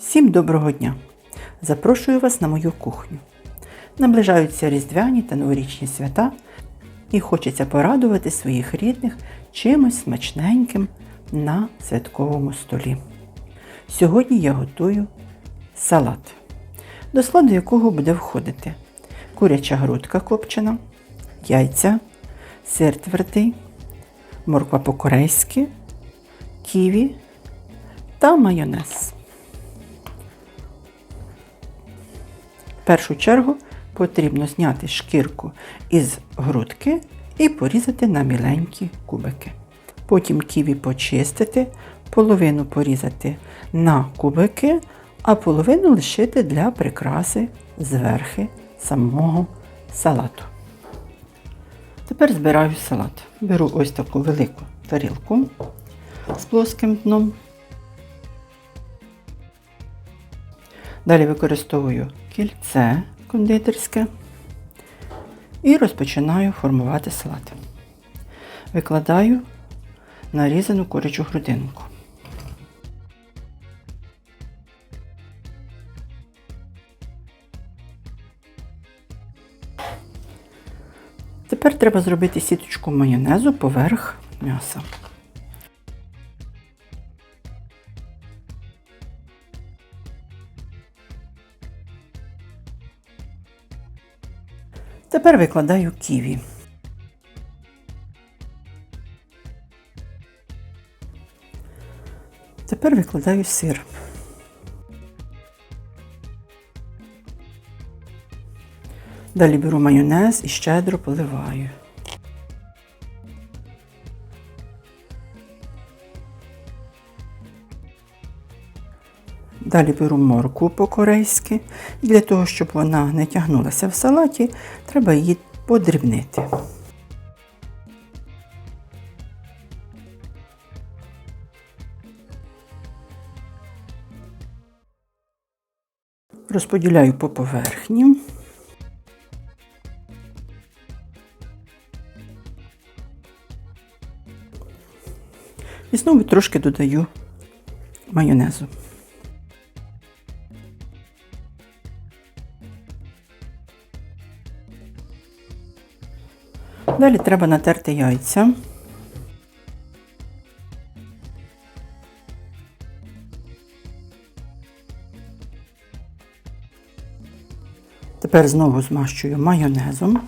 Всім доброго дня! Запрошую вас на мою кухню. Наближаються різдвяні та новорічні свята, і хочеться порадувати своїх рідних чимось смачненьким на святковому столі. Сьогодні я готую салат, до складу якого буде входити куряча грудка копчена, яйця, сир твердий, морква по-корейськи, ківі та майонез. Першу чергу потрібно зняти шкірку із грудки і порізати на міленькі кубики. Потім ківі почистити, половину порізати на кубики, а половину лишити для прикраси зверхи самого салату. Тепер збираю салат. Беру ось таку велику тарілку з плоским дном. Далі використовую кільце кондитерське і розпочинаю формувати салат. Викладаю нарізану курячу грудинку. Тепер треба зробити сіточку майонезу поверх м'яса. Тепер викладаю ківі. Тепер викладаю сир. Далі беру майонез і щедро поливаю. Далі беру морку по-корейськи. Для того, щоб вона не тягнулася в салаті, треба її подрібнити. Розподіляю по поверхні. І знову трошки додаю майонезу. Далі треба натерти яйця. Тепер знову змащую майонезом.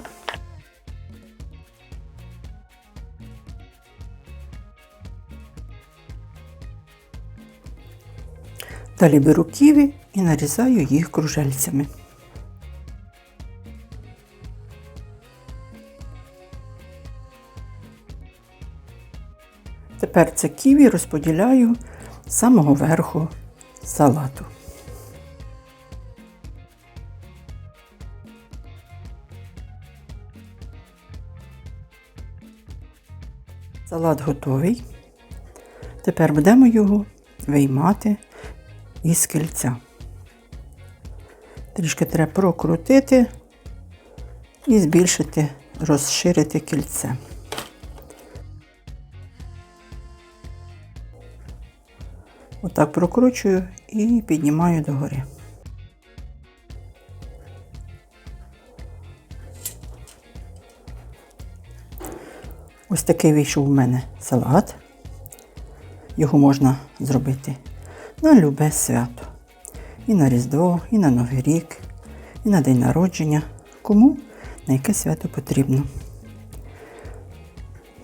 Далі беру ківі і нарізаю їх кружельцями. Тепер це ківі розподіляю з самого верху салату. Салат готовий. Тепер будемо його виймати із кільця. Трішки треба прокрутити і збільшити, розширити кільце. Отак прокручую і піднімаю догори. Ось такий вийшов у мене салат. Його можна зробити на любе свято. І на Різдво, і на Новий рік, і на день народження. Кому на яке свято потрібно.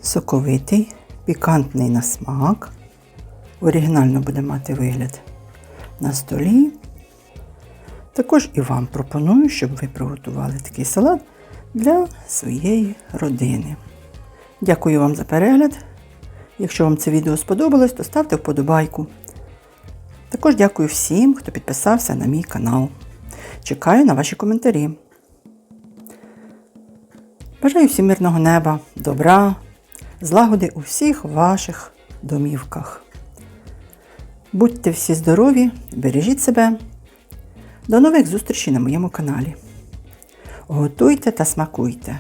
Соковитий, пікантний на смак. Оригінально буде мати вигляд на столі. Також і вам пропоную, щоб ви приготували такий салат для своєї родини. Дякую вам за перегляд. Якщо вам це відео сподобалось, то ставте вподобайку. Також дякую всім, хто підписався на мій канал. Чекаю на ваші коментарі. Бажаю всім мирного неба, добра, злагоди у всіх ваших домівках. Будьте всі здорові, бережіть себе. До нових зустрічей на моєму каналі. Готуйте та смакуйте!